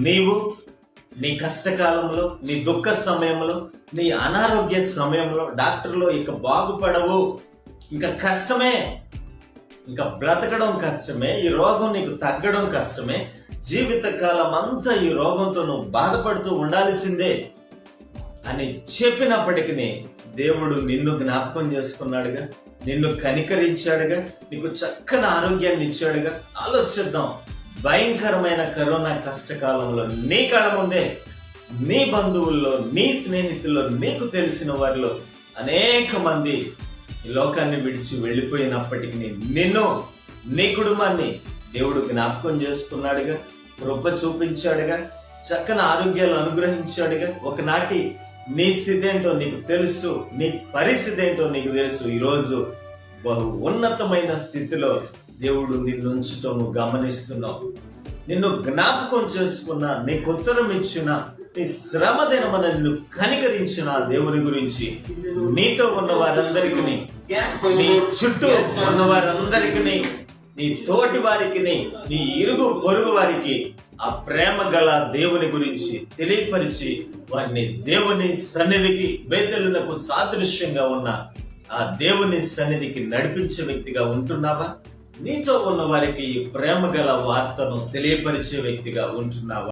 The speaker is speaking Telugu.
నీవు నీ కష్టకాలంలో నీ దుఃఖ సమయంలో నీ అనారోగ్య సమయంలో డాక్టర్లో ఇక బాగుపడవు. ఇంకా కష్టమే. ఇంకా బ్రతకడం కష్టమే. ఈ రోగం నీకు తగ్గడం కష్టమే. జీవితకాలం అంతా ఈ రోగంతో నువ్వు బాధపడుతూ ఉండాల్సిందే అని చెప్పినప్పటికీ దేవుడు నిన్ను జ్ఞాపకం చేసుకున్నాడుగా. నిన్ను కనికరించాడుగా. నీకు చక్కని ఆరోగ్యాన్ని ఇచ్చాడుగా. ఆలోచిద్దాం. భయంకరమైన కరోనా కష్టకాలంలో నీ కళ ముందే నీ బంధువుల్లో నీ స్నేహితుల్లో నీకు తెలిసిన వారిలో అనేక మంది ఈ లోకాన్ని విడిచి వెళ్ళిపోయినప్పటికీ నిన్ను నీ కుటుంబాన్ని దేవుడు జ్ఞాపకం చేసుకున్నాడుగా కృప చూపించాడుగా చక్కని ఆరోగ్యాలు అనుగ్రహించాడుగా. ఒకనాటి నీ స్థితి ఏంటో నీకు తెలుసు నీ పరిస్థితి ఏంటో నీకు తెలుసు. ఈరోజు బహు ఉన్నతమైన స్థితిలో దేవుడు నిన్ను ఉంచటం నువ్వు గమనిస్తున్నావు. నిన్ను జ్ఞాపకం చేసుకున్న నీకు ఉత్తరం ఇచ్చిన నీ శ్రమ దినమన నిన్ను కనికరించిన దేవుని గురించి నీతో ఉన్న వారందరికీ నీ చుట్టూ ఉన్న వారందరికీ నీ తోటి వారికి నీ ఇరుగు పొరుగు వారికి ఆ ప్రేమ గల దేవుని గురించి తెలియపరిచి వారిని దేవుని సన్నిధికి బేతలునకు సాదృశ్యంగా ఉన్న ఆ దేవుని సన్నిధికి నడిపించే వ్యక్తిగా ఉంటున్నావా? నీతో ఉన్న వారికి ఈ ప్రేమ గల వార్తను తెలియపరిచే వ్యక్తిగా ఉంటున్నావా?